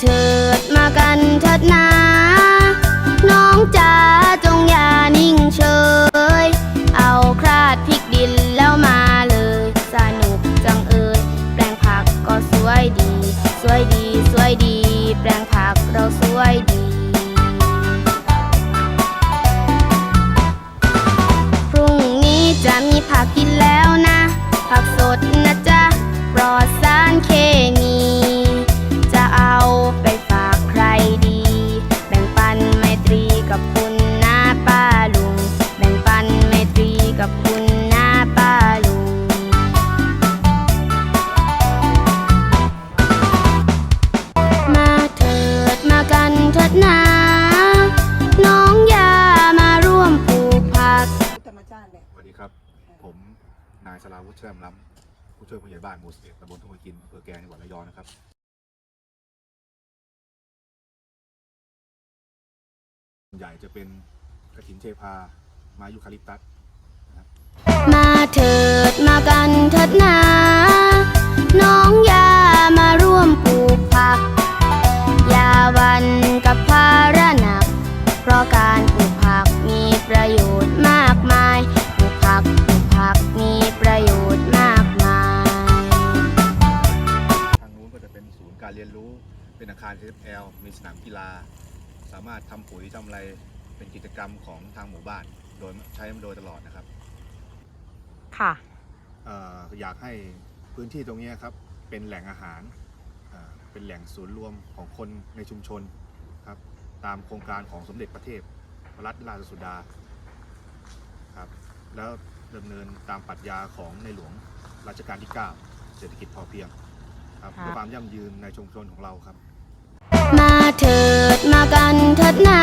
เถิดมากันเถิดนา น้องจ๋าจงอย่านิ่งเฉย เอาคราดพริกดินแล้วมาเลย สนุกจังเอ่ยแปลงผักก็สวยดี สวยดีสวยดี แปลงผักเราสวยดี พรุ่งนี้จะมีผักกินแล้วนะ ผักสดนะจ๊ะปลอดสารเค ธรรมชาติเนี่ยสวัสดีครับ ผมนายสราวุฒิเชื่อมล้ำผู้ช่วยผู้ใหญ่บ้านหมู่สิบตำบลทุ่งมะกินอำเภอแกลงจังหวัดระยองนะครับส่วนใหญ่จะเป็นกระถินเทพา มายุคาลิปตัสมาเถิดมากันเถิดนา น้องอย่ามาร่วมปลูกผักอย่าหวัน การเรียนรู้ เป็นอาคาร CFL มีสนามกีฬา สามารถทำปุ๋ยทำอะไรเป็นกิจกรรมของทางหมู่บ้าน โดยใช้มาโดยตลอดนะครับค่ะ เอ่ออยากให้พื้นที่ตรงนี้ครับเป็นแหล่งอาหารเอ่อเป็นแหล่งศูนย์รวมของคนในชุมชนครับตามโครงการของสมเด็จพระเทพรัตนราชสุดาครับแล้วดำเนินตามปรัชญาของในหลวงรัชกาลที่ 9 เศรษฐกิจพอเพียงครับ ครับเพื่อความยั่งยืนในชุมชนของเราครับ มาเถิดมากันเถิดนา